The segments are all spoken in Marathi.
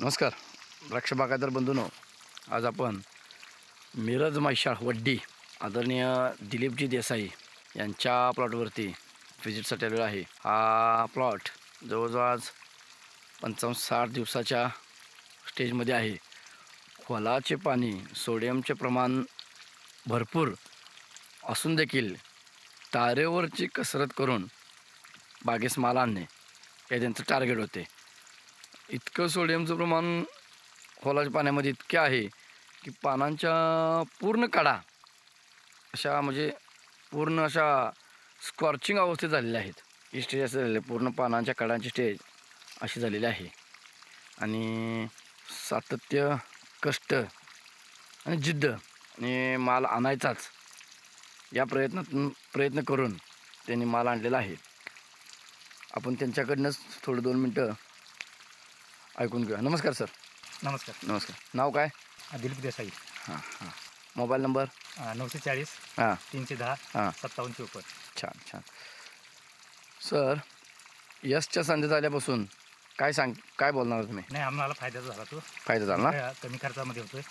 नमस्कार. द्राक्ष बागायतदार बंधूनो आज आपण मिरज माशाळ वड्डी आदरणीय दिलीपजी देसाई यांच्या प्लॉटवरती व्हिजिटसाठी आलेलो आहे. हा प्लॉट जवळजवळ आज पंचावन्न साठ दिवसाच्या स्टेजमध्ये आहे. खोलाचे पाणी सोडियमचे प्रमाण भरपूर असून देखील तारेवरची कसरत करून बागेस माल आणणे हे त्यांचं टार्गेट होते. इतकं सोडियमचं प्रमाण खोलाच्या पाण्यामध्ये इतके आहे की पानांच्या पूर्ण काढा अशा म्हणजे पूर्ण अशा स्कॉर्चिंग अवस्थेत झालेल्या आहेत. ही स्टेज असं झालेली पूर्ण पानांच्या काडांची स्टेज अशी झालेली आहे. आणि सातत्य कष्ट आणि जिद्द आणि माल आणायचाच या प्रयत्नातून प्रयत्न करून त्यांनी माल आणलेला आहे. आपण त्यांच्याकडनंच थोडं दोन मिनटं ऐकून घेऊया. नमस्कार सर. नमस्कार. नमस्कार. नाव काय? दिलीप देसाई. हां हां. Mobile number? अं, नऊशे चाळीस हां. तीनशे दहा हां. सत्तावन्न चौपन्न छान छान. सर यशच्या संधीत आल्यापासून काय सांग काय बोलणार तुम्ही? नाही आम्हाला फायद्याचा झाला तो. फायदा झाला ना? काय, कमी खर्चामध्ये होतोय.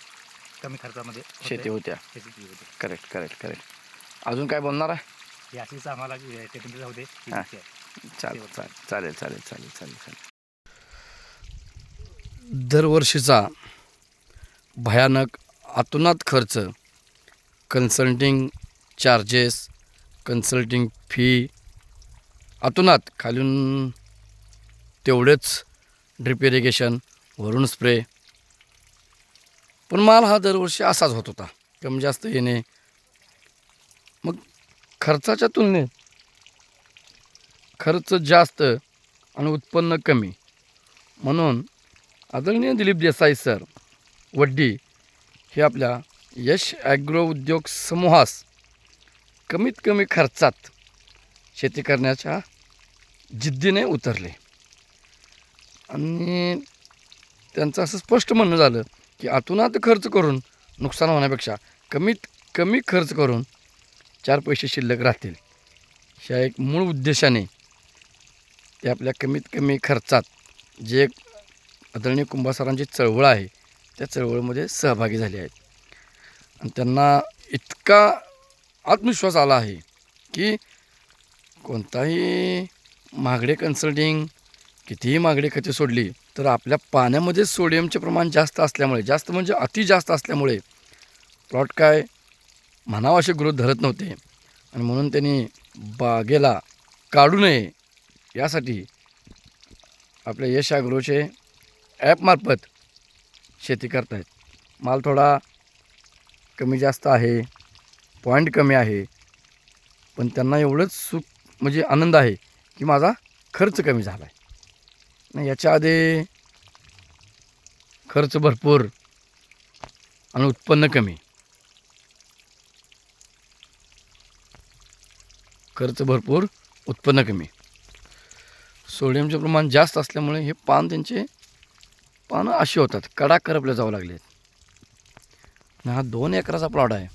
कमी खर्चामध्ये होतोय. शेती होत्या. शेती होते करेक्ट करेक्ट करेक्ट. अजून काय बोलणार आहे? ही अशीच आम्हाला टेक्निकल ही हां. इच्छा आहे. चालेल चालेल चालेल चालेल चालेल चालेल. दरवर्षीचा भयानक अतोनात खर्च कन्सल्टिंग चार्जेस कन्सल्टिंग फी अतोनात खालून तेवढेच ड्रिप इरिगेशन वरून स्प्रे पण माल हा दरवर्षी असाच होत होता. कमी जास्त येणे. मग खर्चाच्या तुलनेत खर्च जास्त आणि उत्पन्न कमी म्हणून आदरणीय दिलीप देसाई सर वड्डी हे आपल्या यश ॲग्रो उद्योग समूहास कमीत कमी खर्चात शेती करण्याच्या जिद्दीने उतरले. आणि त्यांचं असं स्पष्ट म्हणणं झालं की आतूनात खर्च करून नुकसान होण्यापेक्षा कमीत कमी खर्च करून चार पैसे शिल्लक राहतील. ह्या एक मूळ उद्देशाने ते आपल्या कमीत कमी खर्चात जे आदरणीय कुंभासरांची चळवळ आहे. त्या चळवळीमध्ये सहभागी झाले आहेत. आणि त्यांना इतका आत्मविश्वास आला आहे की कोणताही महागडे कन्सल्टिंग कितीही महागडे खते सोडली तर आपल्या पाण्यामध्ये सोडियमचे प्रमाण जास्त असल्यामुळे जास्त म्हणजे अति जास्त असल्यामुळे प्लॉट काय म्हणावं असे गृह धरत नव्हते. आणि म्हणून त्यांनी बागेला काढू नये यासाठी आपल्या यश ॲग्रोचे ॲपमार्फत शेती करतायत. माल थोडा कमी जास्त आहे पॉईंट कमी आहे पण त्यांना एवढंच सुख म्हणजे आनंद आहे की माझा खर्च कमी झाला आहे नाही याच्या आधी खर्च भरपूर आणि उत्पन्न कमी. खर्च भरपूर उत्पन्न कमी. सोडियमचे प्रमाण जास्त असल्यामुळे हे पान त्यांचे पानं अशी होतात कडा करपल्या जाऊ लागले आणि हा दोन एकराचा प्लॉट आहे.